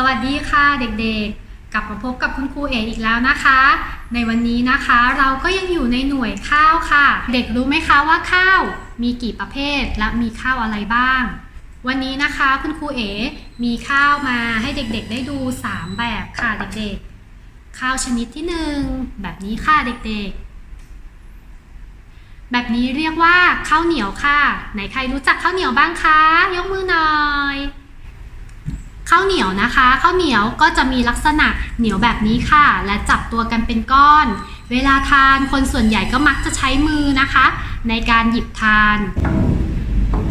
สวัสดีค่ะเด็กๆ กลับมาพบกับคุณครูเออีกแล้วนะคะ ในวันนี้นะคะเราก็ยังอยู่ในหน่วยข้าวค่ะ เด็กรู้ไหมคะว่าข้าวมีกี่ประเภทและมีข้าวอะไรบ้าง วันนี้นะคะคุณครูเอมีข้าวมาให้เด็กๆ ได้ดู 3 แบบค่ะเด็กๆ ข้าวชนิดที่ 1 แบบนี้ค่ะเด็กๆ แบบนี้เรียกว่าข้าวเหนียวค่ะ ไหนใครรู้จักข้าวเหนียวบ้างคะยกมือหน่อย ข้าวเหนียวนะคะข้าวเหนียวก็จะมีลักษณะเหนียวแบบนี้ค่ะ และจับตัวกันเป็นก้อน เวลาทานคนส่วนใหญ่ก็มักจะใช้มือนะคะ ในการหยิบทาน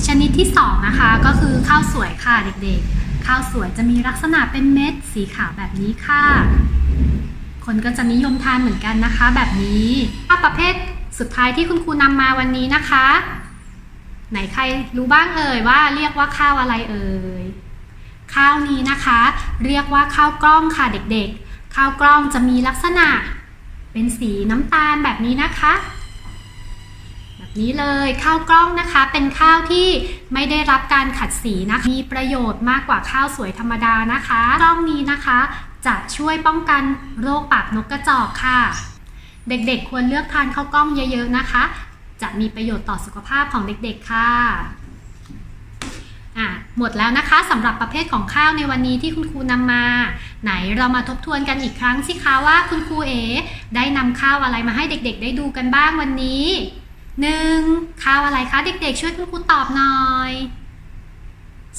ชนิดที่สองนะคะก็คือข้าวสวยค่ะเด็กๆ ข้าวสวยจะมีลักษณะเป็นเม็ดสีขาวแบบนี้ค่ะ คนก็จะนิยมทานเหมือนกันนะคะ แบบนี้ข้าวประเภทสุดท้ายที่คุณครูนำมาวันนี้นะคะ ไหนใครรู้บ้างเอ่ยว่าเรียกว่าข้าวอะไรเอ่ย ข้าวนี้นะคะ เรียกว่าข้าวกล้องค่ะเด็กๆ ข้าวกล้องจะมีลักษณะ เป็นสีน้ำตาลแบบนี้นะคะ แบบนี้เลยข้าวกล้องนะคะ เป็นข้าวที่ไม่ได้รับการขัดสีนะคะมีประโยชน์มากกว่าข้าวสวยธรรมดานะคะกล้องนี้นะคะ จะช่วยป้องกันโรคปากนกกระจอกค่ะ เด็กๆ ควรเลือกทานข้าวกล้องเยอะๆนะคะ จะมีประโยชน์ต่อสุขภาพของเด็กๆค่ะ อะหมดแล้วนะคะสำหรับประเภทของข้าวในวันนี้ที่คุณครูนำมา ไหนเรามาทบทวนกันอีกครั้งสิคะว่าคุณครูเอได้นำข้าวอะไรมาให้เด็กๆ ได้ดูกันบ้างวันนี้ 1. ข้าวอะไรคะเด็กๆ ช่วยคุณครูตอบหน่อย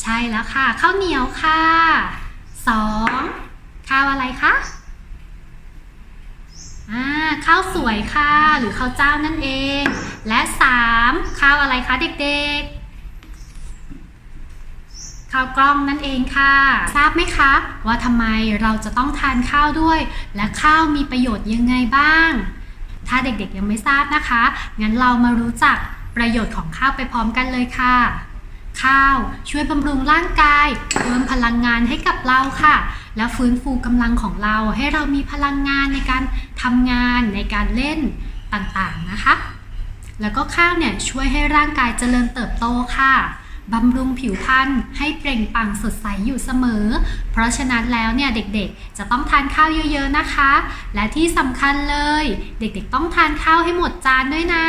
ใช่แล้วค่ะ ข้าวเหนียวค่ะ 2. ข้าวอะไรคะอ่าข้าวสวยค่ะ หรือข้าวเจ้านั่นเอง และ 3. ข้าวอะไรคะเด็กๆ ข้าวกล้องนั่นเองค่ะ ทราบไหมคะ ว่าทำไมเราจะต้องทานข้าวด้วย และข้าวมีประโยชน์ยังไงบ้าง ถ้าเด็กๆยังไม่ทราบนะคะ งั้นเรามารู้จักประโยชน์ของข้าวไปพร้อมกันเลยค่ะ ข้าวช่วยบำรุงร่างกายเพิ่มพลังงานให้กับเราค่ะ และฟื้นฟูกำลังของเราให้เรามีพลังงานในการทำงานในการเล่นต่างๆนะคะ แล้วก็ข้าวเนี่ยช่วยให้ร่างกายเจริญเติบโตค่ะ บำรุงผิวพรรณให้เปล่งปลั่งสดใสอยู่เสมอ เพราะฉะนั้นแล้วเนี่ยเด็กๆ จะต้องทานข้าวเยอะๆนะคะ และที่สำคัญเลย เด็กๆ ต้องทานข้าวให้หมดจานด้วยนะ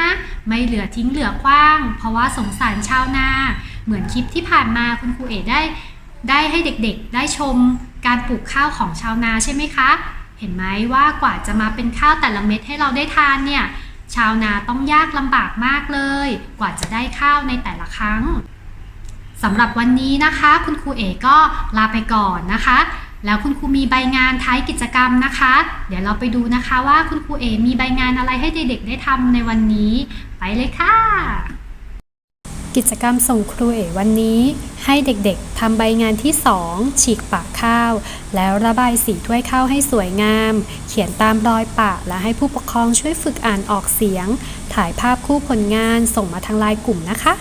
ไม่เหลือทิ้งเหลือขว้าง เพราะว่าสงสารชาวนา เหมือนคลิปที่ผ่านมาคุณครูเอ๋ได้ได้ให้เด็กๆ ได้ชมการปลูกข้าวของชาวนาใช่ไหมคะ เห็นไหมว่ากว่าจะมาเป็นข้าวแต่ละเม็ดให้เราได้ทานเนี่ยชาวนาต้องยากลำบากมากเลย กว่าจะได้ข้าวในแต่ละครั้ง สำหรับวันนี้นะคะ คุณครูเอกก็ลาไปก่อนนะคะ แล้วคุณครูมีใบงานท้ายกิจกรรมนะคะ เดี๋ยวเราไปดูนะคะว่าคุณครูเอมีใบงานอะไรให้เด็กๆได้ทำในวันนี้ ไปเลยค่ะ กิจกรรมส่งครูเอวันนี้ ให้เด็กๆทำใบงานที่ 2 ฉีกปากข้าว แล้วระบายสีถ้วยข้าวให้สวยงาม เขียนตามรอยปะและให้ผู้ปกครองช่วยฝึกอ่านออกเสียง ถ่ายภาพคู่ผลงานส่งมาทางไลน์กลุ่มนะคะ